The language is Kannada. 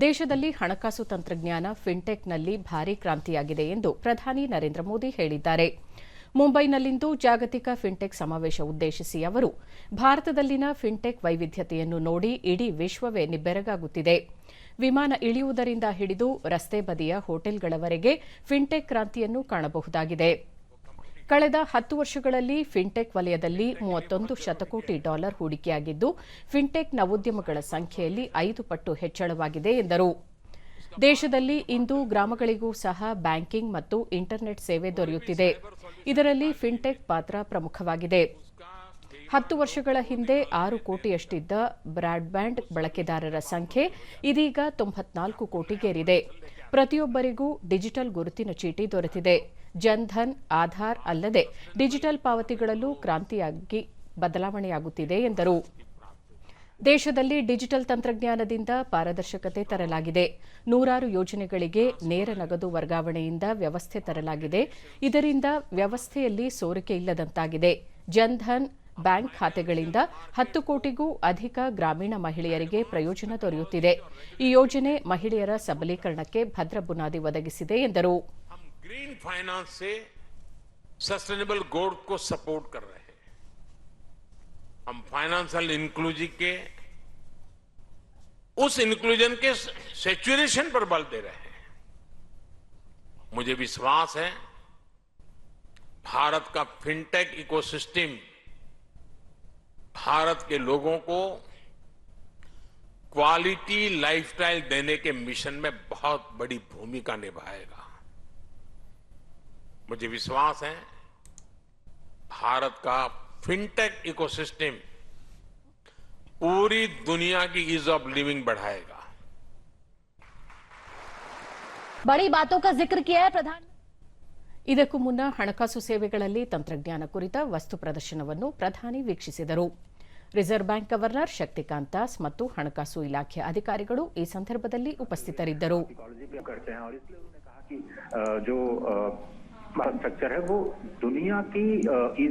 ದೇಶದಲ್ಲಿ ಹಣಕಾಸು ತಂತ್ರಜ್ಞಾನ ಫಿನ್ಟೆಕ್ನಲ್ಲಿ ಭಾರೀ ಕ್ರಾಂತಿಯಾಗಿದೆ ಎಂದು ಪ್ರಧಾನಿ ನರೇಂದ್ರ ಮೋದಿ ಹೇಳಿದ್ದಾರೆ. ಮುಂಬೈನಲ್ಲಿಂದು ಜಾಗತಿಕ ಫಿನ್ಟೆಕ್ ಸಮಾವೇಶ ಉದ್ದೇಶಿಸಿ ಅವರು, ಭಾರತದಲ್ಲಿನ ಫಿನ್ಟೆಕ್ ವೈವಿಧ್ಯತೆಯನ್ನು ನೋಡಿ ಇಡೀ ವಿಶ್ವವೇ ನಿಬ್ಬೆರಗಾಗುತ್ತಿದೆ. ವಿಮಾನ ಇಳಿಯುವುದರಿಂದ ಹಿಡಿದು ರಸ್ತೆ ಬದಿಯ ಹೋಟೆಲ್ಗಳವರೆಗೆ ಫಿನ್ಟೆಕ್ ಕ್ರಾಂತಿಯನ್ನು ಕಾಣಬಹುದಾಗಿದೆ. ಕಳೆದ ಹತ್ತು ವರ್ಷಗಳಲ್ಲಿ ಫಿನ್ಟೆಕ್ ವಲಯದಲ್ಲಿ ಮೂವತ್ತೊಂದು ಶತಕೋಟಿ ಡಾಲರ್ ಹೂಡಿಕೆಯಾಗಿದ್ದು, ಫಿನ್ಟೆಕ್ ನವೋದ್ಯಮಗಳ ಸಂಖ್ಯೆಯಲ್ಲಿ ಐದು ಪಟ್ಟು ಹೆಚ್ಚಳವಾಗಿದೆ ಎಂದರು. ದೇಶದಲ್ಲಿ ಇಂದು ಗ್ರಾಮಗಳಿಗೂ ಸಹ ಬ್ಯಾಂಕಿಂಗ್ ಮತ್ತು ಇಂಟರ್ನೆಟ್ ಸೇವೆ ದೊರೆಯುತ್ತಿದೆ. ಇದರಲ್ಲಿ ಫಿನ್ಟೆಕ್ ಪಾತ್ರ ಪ್ರಮುಖವಾಗಿದೆ. ಹತ್ತು ವರ್ಷಗಳ ಹಿಂದೆ ಆರು ಕೋಟಿಯಷ್ಟಿದ್ದ ಬ್ರಾಡ್ಬ್ಯಾಂಡ್ ಬಳಕೆದಾರರ ಸಂಖ್ಯೆ ಇದೀಗ ತೊಂಬತ್ನಾಲ್ಕು ಕೋಟಿಗೇರಿದೆ. ಪ್ರತಿಯೊಬ್ಬರಿಗೂ ಡಿಜಿಟಲ್ ಗುರುತಿನ ಚೀಟಿ ದೊರೆತಿದೆ. ಜನ್ಧನ್ ಆಧಾರ್ ಅಲ್ಲದೆ ಡಿಜಿಟಲ್ ಪಾವತಿಗಳಲ್ಲೂ ಕ್ರಾಂತಿಯಾಗಿ ಬದಲಾವಣೆಯಾಗುತ್ತಿದೆ ಎಂದರು. ದೇಶದಲ್ಲಿ ಡಿಜಿಟಲ್ ತಂತ್ರಜ್ಞಾನದಿಂದ ಪಾರದರ್ಶಕತೆ ತರಲಾಗಿದೆ. ನೂರಾರು ಯೋಜನೆಗಳಿಗೆ ನೇರ ನಗದು ವರ್ಗಾವಣೆಯಿಂದ ವ್ಯವಸ್ಥೆ ತರಲಾಗಿದೆ. ಇದರಿಂದ ವ್ಯವಸ್ಥೆಯಲ್ಲಿ ಸೋರಿಕೆ ಇಲ್ಲದಂತಾಗಿದೆ ಜನ್ಧನ್ ಬ್ಯಾಂಕ್ ಖಾತೆಗಳಿಂದ ಹತ್ತು ಕೋಟಿಗೂ ಅಧಿಕ ಗ್ರಾಮೀಣ ಮಹಿಳೆಯರಿಗೆ ಪ್ರಯೋಜನ ದೊರೆಯುತ್ತಿದೆ ಈ ಯೋಜನೆ ಮಹಿಳೆಯರ ಸಬಲೀಕರಣಕ್ಕೆ ಭದ್ರ ಬುನಾದಿ ಒದಗಿಸಿದೆ ಎಂದರು हम ग्रीन फाइनेंस से सस्टेनेबल ग्रोथ को सपोर्ट कर रहे हैं हम फाइनेंशियल इंक्लूजिव के उस इंक्लूजन के सेचुरेशन पर बल दे रहे हैं मुझे विश्वास है भारत का फिनटेक इकोसिस्टम भारत के लोगों को क्वालिटी लाइफस्टाइल देने के मिशन में बहुत बड़ी भूमिका निभाएगा मुझे विश्वास है भारत का फिनटेक इकोसिस्टम पूरी दुनिया की ईज ऑफ लिविंग बढ़ाएगा बड़ी बातों का जिक्र किया है प्रधान ಇದಕ್ಕೂ ಮುನ್ನ ಹಣಕಾಸು ಸೇವೆಗಳಲ್ಲಿ ತಂತ್ರಜ್ಞಾನ ಕುರಿತ ವಸ್ತು ಪ್ರದರ್ಶನವನ್ನು ಪ್ರಧಾನಿ ವೀಕ್ಷಿಸಿದರು reserve bank governor Shaktikanta Das ಮತ್ತು ಹಣಕಾಸು ಇಲಾಖೆ ಅಧಿಕಾರಿಗಳು ಈ ಸಂದರ್ಭದಲ್ಲಿ ಉಪಸ್ಥಿತರಿದ್ದರು टेक्नोलॉजी पे करते हैं और इसलिए उन्होंने कहा कि अ, जो स्ट्रक्चर है वो दुनिया की